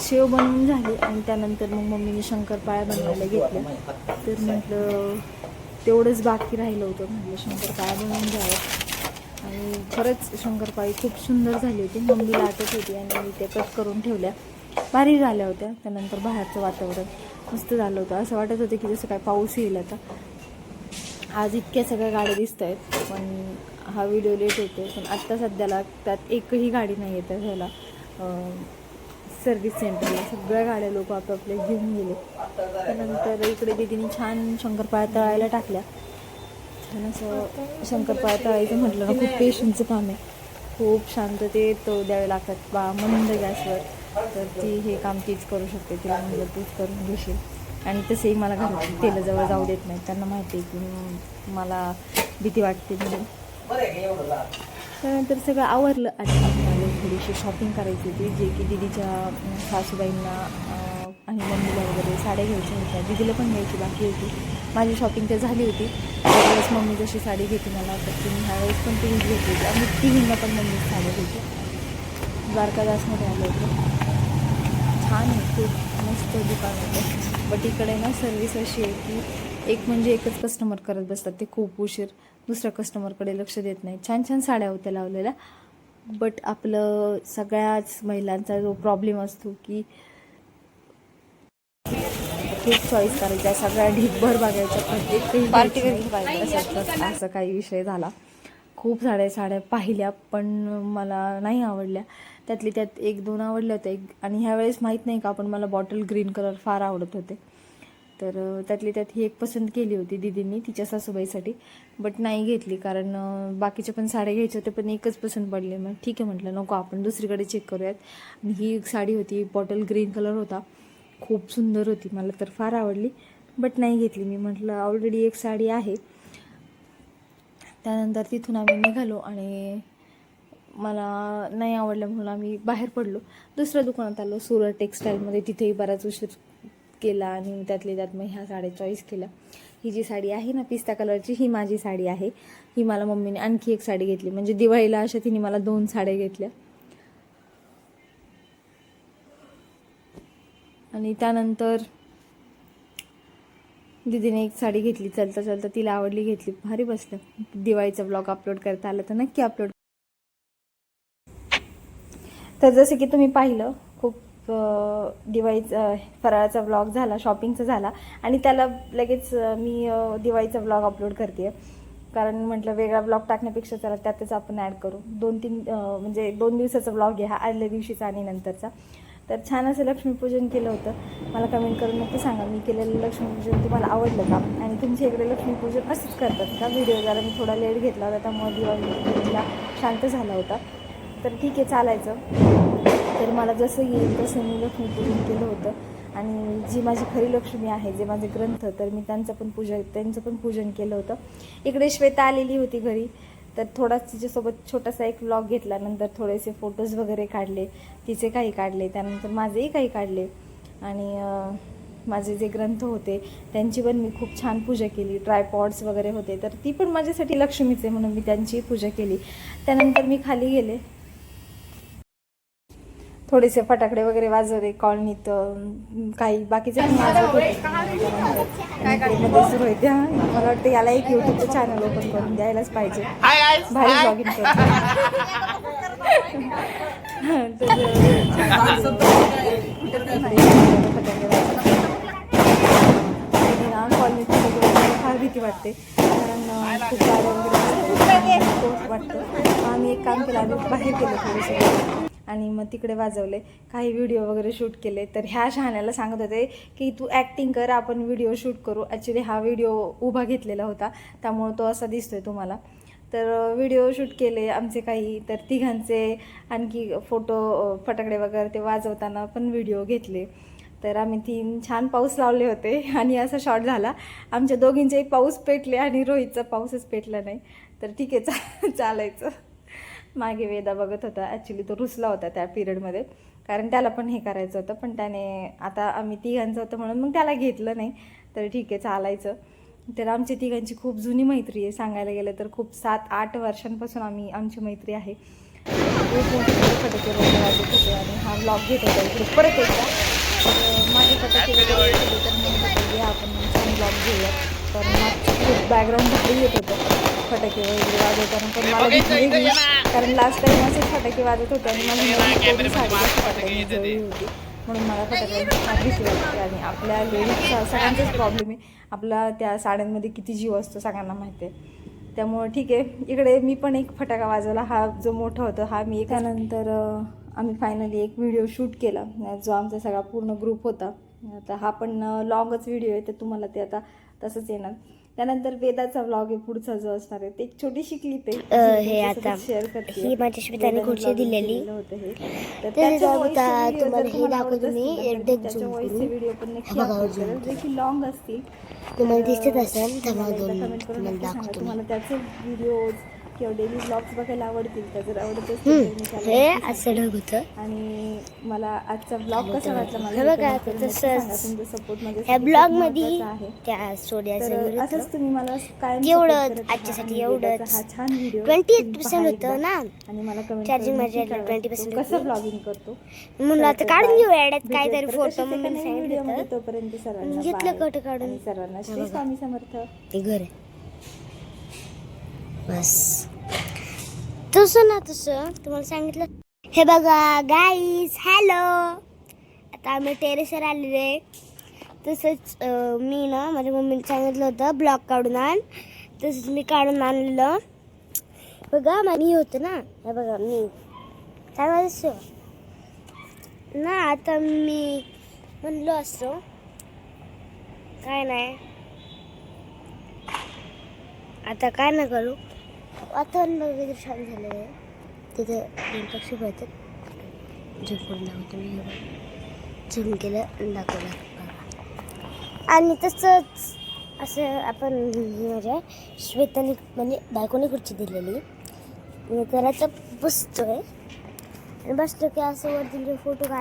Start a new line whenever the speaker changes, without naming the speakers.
शेव बनवून झाली आणि त्यानंतर मग मम्मीने शंकरपाळ्या बनवायला घेतल्या. तर म्हटलं तेवढंच बाकी राहिलं होतं. म्हटलं शंकरपाळ्या बनवून घ्यावं आणि खरंच शंकरपाळी खूप सुंदर झाली होती. मम्मीला आटत होती आणि मी ते कट करून ठेवल्या. भारी झाल्या होत्या. त्यानंतर बाहेरचं वातावरण मस्त झालं होतं. असं वाटत होतं की जसं काय पाऊस येईल आता. आज इतक्या सगळ्या गाड्या दिसत आहेत. पण हा व्हिडिओ लेट होतो पण आत्ता सध्याला त्यात एकही गाडी नाही येत आहे ह्याला. सर्व्हिस सेंटरला सगळ्या गाड्या लोक आपापले घेऊन गेले. त्यानंतर इकडे दिदीने छान शंकरपाळ्या तळायला टाकल्या. छान असं शंकरपाळ्या तळायचं म्हटलं ना खूप पेशंटचं काम आहे. खूप शांततेत द्यावे लागतात. बा मंद गॅसवर. तर ती हे काम तीच करू शकते. तिला म्हणलं तूच करून घेशील. आणि तसेही मला घरात तेलाजवळ जाऊ देत नाही त्यांना माहिती आहे की मला भीती वाटते म्हणून. त्यानंतर सगळं आवरलं. आणि थोडीशी शॉपिंग करायची होती जे की दिदीच्या सासूबाईंना आणि मम्मीला वगैरे साड्या घ्यायच्या होत्या. दिदीला पण घ्यायची बाकी होती. माझी शॉपिंग तर झाली होती. त्यावेळेस मम्मी जशी साडी घेते मला तर तिने ह्यावेळेस पण ती घेतली होती. आणि तिघींना पण मम्मी साड्या घेते द्वारकादासमध्ये आलं होतं. छान आहे खूप मस्त दुकान होतं. बट इकडे ना सर्विस अशी आहे की एक म्हणजे एकच कस्टमर करत बसतात ते खूप उशीर. दुसऱ्या कस्टमरकडे लक्ष देत नाही. छान छान साड्या होत्या लावलेल्या. बट आपलं सगळ्याच महिलांचा जो प्रॉब्लेम असतो की खूप चॉईस करायच्या सगळ्या ढीकभर बघायच्या प्रत्येक पाहिजे. असं असं काही विषय झाला. खूप साड्या साड्या पाहिल्या पण मला नाही आवडल्या. त्यातली त्यात एक दोन आवडल्या होत्या. एक आणि ह्यावेळेस माहीत नाही का आपण मला बॉटल ग्रीन कलर फार आवडत होते. तर त्यातली त्यात ही एक पसंत केली होती दिदींनी तिच्या सासूबाईसाठी. बट नाही घेतली कारण बाकीच्या पण साड्या घ्यायच्या होत्या पण एकच पसंत पडली. मग ठीक आहे म्हटलं नको आपण दुसरीकडे चेक करूयात. आणि ही एक साडी होती बॉटल ग्रीन कलर होता. खूप सुंदर होती मला तर फार आवडली. बट नाही घेतली मी म्हटलं ऑलरेडी एक साडी आहे. त्यानंतर तिथून आम्ही निघालो आणि मला नाही आवडलं म्हणून आम्ही बाहेर पडलो. दुसऱ्या दुकानात आलो सुरत टेक्स्टाईलमध्ये तिथेही बराच उशीर केला आणि त्यातली त्यात मग ह्या साड्या चॉईस केल्या. ही जी साडी आहे ना पिस्ता कलरची ही माझी साडी आहे. ही मला मम्मीने आणखी एक साडी घेतली. म्हणजे दिवाळीला अशा तिने मला दोन साड्या घेतल्या. आणि त्यानंतर दीदीने एक साडी घेतली. चलता चलता तिला आवडली घेतली. भारी बसलं. दिवाळीचा ब्लॉग अपलोड करता आला तर नक्की अपलोड तर जसं की तुम्ही पाहिलं दिवाळीचा फराळाचा ब्लॉग झाला शॉपिंगचा झाला. आणि त्याला लगेच मी दिवाळीचा ब्लॉग अपलोड करते कारण म्हटलं वेगळा ब्लॉग टाकण्यापेक्षा त्याला त्यातच आपण ॲड करू. दोन तीन म्हणजे दोन दिवसाचा ब्लॉग आहे हा आदल्या दिवशीचा आणि नंतरचा. तर छान असं लक्ष्मीपूजन केलं होतं. मला कमेंट करून नक्की सांगा. मी केलेलं लक्ष्मीपूजन तुम्हाला आवडलं का? आणि तुमच्या इकडे लक्ष्मीपूजन असंच करतात का? व्हिडिओ जरा मी थोडा लेट घेतला होता त्यामुळे दिवाळीला शांत झाला होता. तर ठीक आहे चालायचं. तर मला जसं येईल तसं मी लक्ष्मीपूजन केलं होतं. आणि जी माझी खरी लक्ष्मी आहे जे माझे ग्रंथ तर मी त्यांचं पण पूजन त्यांचं पण पूजन केलं होतं. इकडे श्वेता आलेली होती घरी. तर थोडाच तिच्यासोबत छोटासा एक व्लॉग घेतला. नंतर थोडेसे फोटोज वगैरे काढले. तिचे काही काढले. त्यानंतर माझेही काही काढले. आणि माझे जे ग्रंथ होते त्यांची पण मी खूप छान पूजा केली. ट्रायपॉड्स वगैरे होते. तर ती पण माझ्यासाठी लक्ष्मीचे म्हणून मी त्यांचीही पूजा केली. त्यानंतर मी खाली गेले. थोडेसे फटाकडे वगैरे वाजवले कॉलनीत काही बाकीचे मध्ये सुरू होते हा. मला वाटतं याला एक युट्यूबचं चॅनल ओपन करून द्यायलाच पाहिजे. भारी ब्लॉगिंग कॉलनीत फार भीती वाटते. कारण खूप गाड्या वगैरे असतात. वाटतं. आम्ही एक काम केलं आम्ही बाहेर गेलो थोडेसे. आणि मग तिकडे वाजवले. काही व्हिडिओ वगैरे शूट केले. तर ह्या शहाण्याला सांगत होते की तू ॲक्टिंग कर आपण व्हिडिओ शूट करू. ॲक्च्युली हा व्हिडिओ उभा घेतलेला होता. त्यामुळं तो असा दिसतोय तुम्हाला. तर व्हिडिओ शूट केले आमचे काही. तर तिघांचे आणखी फोटो फटाकडे वगैरे ते वाजवताना पण व्हिडिओ घेतले. तर आम्ही तीन छान पाऊस लावले होते आणि असा शॉट झाला. आमच्या दोघींचेही पाऊस पेटले आणि रोहितचा पाऊसच पेटला नाही. तर ठीक आहे चा चालायचं. मागे वेदा बघत होता. ॲक्च्युली तो रुसला होता त्या पिरियडमध्ये कारण त्याला पण हे करायचं होतं. पण त्याने आता आम्ही तिघांचं होतं म्हणून मग त्याला घेतलं नाही. तर ठीक आहे चालायचं. तर आमची तिघांची खूप जुनी मैत्री आहे. सांगायला गेलं तर खूप सात आठ वर्षांपासून आम्ही आमची मैत्री आहे. फटाके वगैरे वाजत होते आणि हा ब्लॉग घेत होता इकडे. परत एकदा. तर माझे फटाके वगैरे तर मी आपण छान ब्लॉग घेऊया खूप बॅकग्राऊंड भारी येत होतं. फटाके वगैरे वाजवताना पण मला भीती वेगळी. कारण लास्ट टाइम असेच फटाके वाजत होते आणि माझी नवीन कोणी साडी जास्त फटाक्यांनी जळली होती. म्हणून मला फार भीती वाटते आणि आपल्या लेडीजचा सगळ्यांचाच प्रॉब्लेम आहे. आपला त्या साड्यांमध्ये किती जीव असतो सगळ्यांना माहिती आहे त्यामुळं ठीक आहे. इकडे मी पण एक फटाका वाजवला. हा जो मोठा होता हा मी त्यानंतर अं, आम्ही फायनली एक व्हिडिओ शूट केला. जो आमचा सगळा पूर्ण ग्रुप होता. आता हा पण लॉंगच व्हिडिओ आहे. तर तुम्हाला ते आता तसंच येणार. त्यानंतर वेदाचा व्लॉग आहे पुढचा जो असणार आहे ते एक छोटीशी क्लिप
अ, हे
आहे
आता
शेअर करते.
ही माझ्या श्वेताने खुर्ची दिलेली.
video पण जे की लॉंग असतील
तुम्हाला दिसत असेल
तुम्हाला त्याचे व्हिडिओज किंवा डेली ब्लॉग्स बघायला आवडतील तर जर आवडत असतील तर
हे असं ढग होतं
आणि मला आजचा ब्लॉग कसा वाटला मला
बघा.
तुमचा सपोर्ट
ह्या
ब्लॉगमध्ये
त्या
तर
होतं.
असंच तुम्ही मला करत राहा
आजच्यासाठी.
वेदाचा हा छान व्हिडिओ
28% होतं ना
आणि मला कमेंट
Charging माझी 20%
कसं. ब्लॉगिंग करतो
म्हणून आता
तर
काढून. घेऊ काहीतरी
परत
फोटो म्हणून सांगितलं.
तोपर्यंत सर्वांना
घेतलं. फोटो काढून.
सर्वांना श्री. स्वामी समर्थ
ते घर आहे बस. तसं ना तसं तुम्हाला सांगितलं. हे बघा गाईज हॅलो आता आम्ही टेरेसवर आलेले तसंच मी ना माझ्या मम्मीने सांगितलं होतं ब्लॉक काढून आण. तसंच मी काढून आणलेलं. बघा मी होतं ना. हे बघा मी. काय माझं ना आता मी म्हणलो असतो. काय नाही. आता काय ना करू? वातावरण वगैरे छान झालेलं आहे तिथे दोन पक्षी पळतात झूम करून दाखवतो मी झूम केलं आणि दाखवलं आणि तसंच असं आपण माझ्या श्वेताने म्हणजे बायकोने खुर्ची दिलेली मी तर बसतो आहे आणि बसतो की असं वरती फोटो काढ